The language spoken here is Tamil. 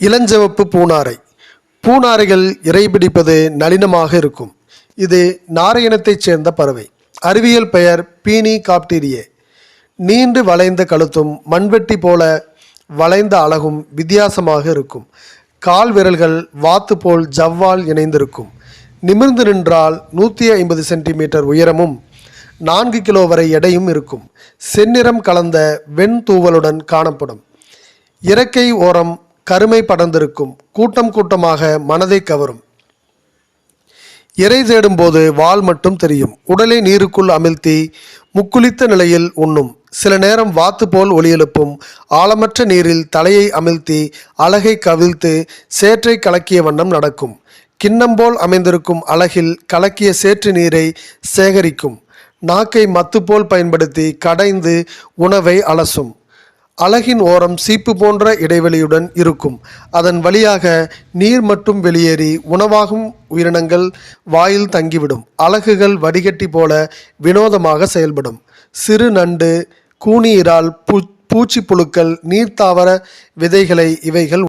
இளஞ்சிவப்பு பூனாரை. பூனாரைகள் இறைபிடிப்பது நளினமாக இருக்கும். இது நாரையனத்தைச் சேர்ந்த பறவை. அறிவியல் பெயர் பீனி காப்டீரியே. நீண்டு வளைந்த கழுத்தும் மண்வெட்டி போல வளைந்த அழகும் வித்தியாசமாக இருக்கும். கால் விரல்கள் வாத்து போல் ஜவ்வால் இணைந்திருக்கும். நிமிர்ந்து நின்றால் நூற்றி ஐம்பது சென்டிமீட்டர் உயரமும் நான்கு கிலோ வரை எடையும் இருக்கும். செந்நிறம் கலந்த வெண் தூவலுடன் காணப்படும். இறக்கை ஓரம் கருமை படர்ந்திருக்கும். கூட்டம் கூட்டமாக மனதை கவரும். இறை தேடும்போது வால் மட்டும் தெரியும். உடலை நீருக்குள் அமிழ்த்தி முக்குளித்த நிலையில் உண்ணும். சில நேரம் வாத்து போல் ஒலி எழுப்பும். ஆழமற்ற நீரில் தலையை அமிழ்த்தி அலகை கவிழ்த்து சேற்றை கலக்கிய வண்ணம் நடக்கும். கிண்ணம் போல் அமைந்திருக்கும் அலகில் கலக்கிய சேற்று நீரை சேகரிக்கும். நாக்கை மத்து போல் பயன்படுத்தி கடைந்து உணவை அலசும். அலகின் ஓரம் சீப்பு போன்ற இடைவெளியுடன் இருக்கும். அதன் வழியாக நீர் மட்டும் வெளியேறி உணவாகும் உயிரினங்கள் வாயில் தங்கிவிடும். அலகுகள் வடிகட்டி போல வினோதமாக செயல்படும். சிறு நண்டு கூனி இறால் பூ பூச்சி புழுக்கள் நீர்த்தாவர விதைகளை இவைகள்